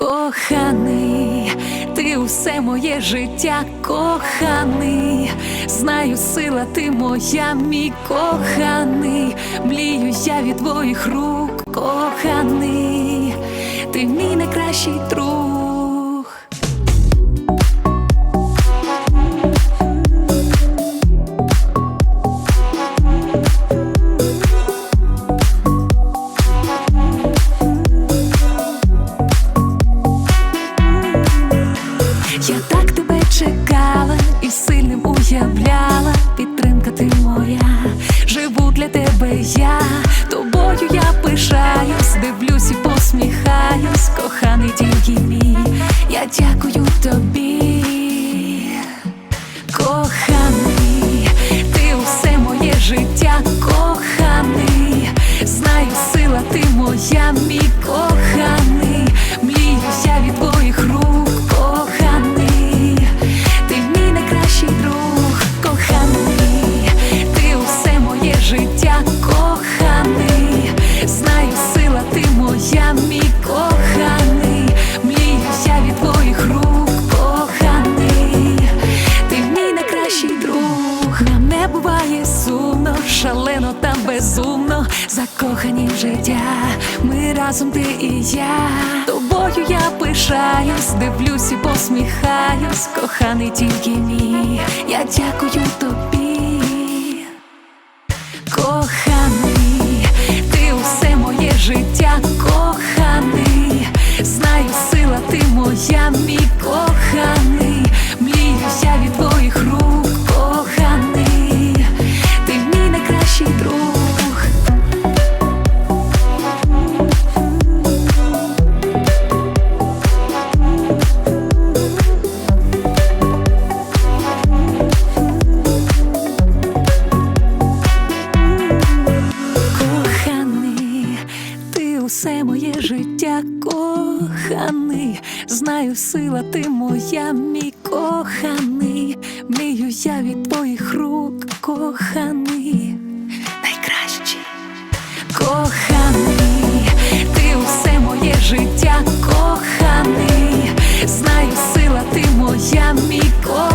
Коханий, ти усе моє життя, коханий, знаю, сила ти моя, мій коханий, млію я від твоїх рук, коханий, ти мій найкращий друг. Уявляла, підтримка ти моя, живу для тебе я, тобою я пишаюсь, дивлюсь і посміхаюсь, коханий тільки мій, я дякую тобі, коханий, ти усе моє життя, коханий, знаю, сила ти моя, мій коханий, нам не буває сумно, шалено та безумно, закохані в життя. Ми разом ти і я, тобою я пишаюсь, дивлюсь і посміхаюсь, коханий тільки мій, я дякую тобі. Коханий, ти усе моє життя, коханий, знаю, сила ти моя, мій коханий, коханий, знаю, сила ти моя, мій коханий, мій я від твоїх рук коханий, найкращий. Коханий, ти усе моє життя, коханий, знаю, сила ти моя, мій коханий.